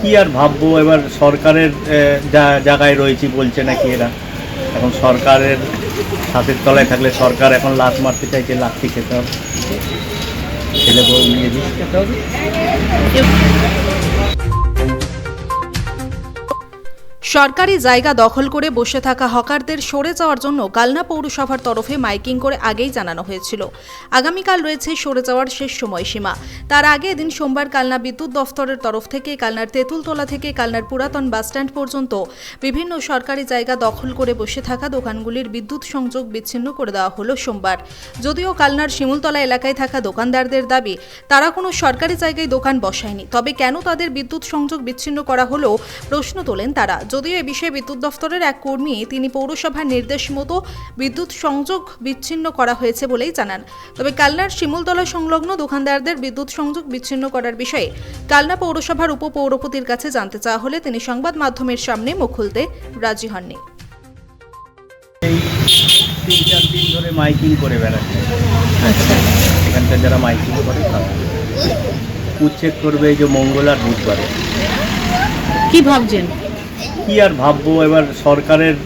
কি আর ভাববো? এবার সরকারের যা, জায়গায় রয়েছি বলছে নাকি এরা। এখন সরকারের হাতের তলায় থাকলে সরকার এখন লাত মারতে চাইছে, লাথি খেতে হবে। ছেলে বউ নিয়ে দিচ্ছে হবে। সরকারি জায়গা দখল করে বসে থাকা হকারদের সরে যাওয়ার জন্য কালনা পৌরসভার তরফে মাইকিং করে আগেই জানানো হয়েছিল। আগামীকাল রয়েছে সরে যাওয়ার শেষ সময়সীমা। তার আগে এদিন সোমবার কালনা বিদ্যুৎ দফতরের তরফ থেকে কালনার তেঁতুলতলা থেকে কালনার পুরাতন বাসস্ট্যান্ড পর্যন্ত বিভিন্ন সরকারি জায়গা দখল করে বসে থাকা দোকানগুলির বিদ্যুৎ সংযোগ বিচ্ছিন্ন করে দেওয়া হলো সোমবার। যদিও কালনার শিমুলতলা এলাকায় থাকা দোকানদারদের দাবি, তারা কোনো সরকারি জায়গায় দোকান বসায়নি। তবে কেন তাদের বিদ্যুৎ সংযোগ বিচ্ছিন্ন করা হলো প্রশ্ন তোলেন তারা। যদিও এ বিষয়ে বিদ্যুৎ দফতরের এক কর্মী তিনি পৌরসভার নির্দেশ মতো বিদ্যুৎ সংযোগ বিচ্ছিন্ন করা হয়েছে বলেই জানান। তবে কালনার শিমুলতলা সংলগ্ন দোকানদারদের বিদ্যুৎ সংযোগ বিচ্ছিন্ন করার বিষয়ে কালনা পৌরসভার উপপৌরপতির কাছে জানতে চাওয়া হলে তিনি সংবাদ মাধ্যমের সামনে মুখ খুলতে রাজি হননি। তিন চার দিন ধরে মাইকিং করে বেড়াচ্ছে। আচ্ছা। এখানকার যারা মাইকিং করে তারা উচ্ছেদ করবে এই যে মঙ্গল আর বুধবারে। কি ভাবছেন? কি আর ভাববো? এবার সরকারের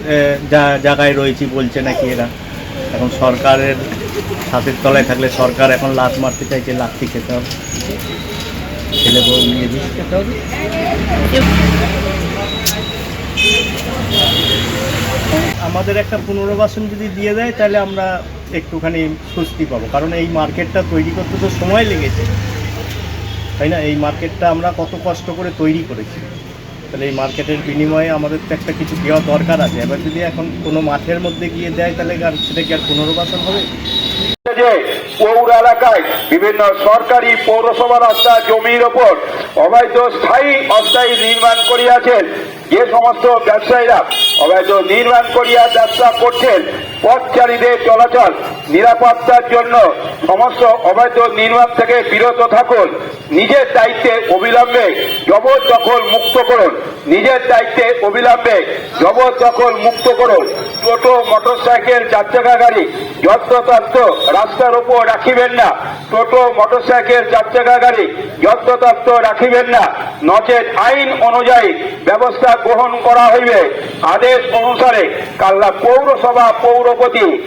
যা জায়গায় রয়েছি বলছে নাকি এরা। এখন সরকারের হাতের তলায় থাকলে সরকার এখন লাত মারতে চাইছে, লাথি খেতে হবে। ছেলে বউ নিয়ে দিস খেতে হবে। আমাদের একটা পুনর্বাসন যদি দিয়ে দেয়, তাহলে আমরা একটুখানি স্বস্তি পাবো। কারণ এই মার্কেটটা তৈরি করতে তো সময় লেগেছে। তাই না? এই মার্কেটটা আমরা কত কষ্ট করে তৈরি করেছি। তাহলে এই মার্কেটের বিনিময়ে আমাদের তো একটা কিছু দেওয়া দরকার আছে। এবার যদি এখন কোনো মাঠের মধ্যে গিয়ে দেয়, তাহলে আর সেটা কি আর পুনর্বাসন হবে? যে পৌর এলাকায় বিভিন্ন সরকারি পৌরসভা রাস্তা জমির ওপর অবৈধ স্থায়ী অস্থায়ী নির্মাণ করিয়াছেন। যে সমস্ত ব্যবসায়ীরা অবৈধ নির্মাণ করিয়া ব্যবসা করছেন পথচারীদের চলাচল, নিরাপত্তার জন্য। সমস্ত অবৈধ নির্মাণ থেকে বিরত থাকুন। নিজের দায়িত্বে অবিলম্বে জবরদখল মুক্ত করুন। নিজের দায়িত্বে অবিলম্বে জবরদখল মুক্ত করুন। টোটো, মোটরসাইকেল চার চাকা গাড়ি যত্রতত্র রাস্তার উপর রাখিবেন না। টোটো, মোটরসাইকেল চার চাকা গাড়ি যত্রতত্র রাখিবেন না। নচেত আইন অনুযায়ী ব্যবস্থা গ্রহণ করা হইবে। আদেশ অনুসারে কাল্লা পৌরসভা পৌরপতি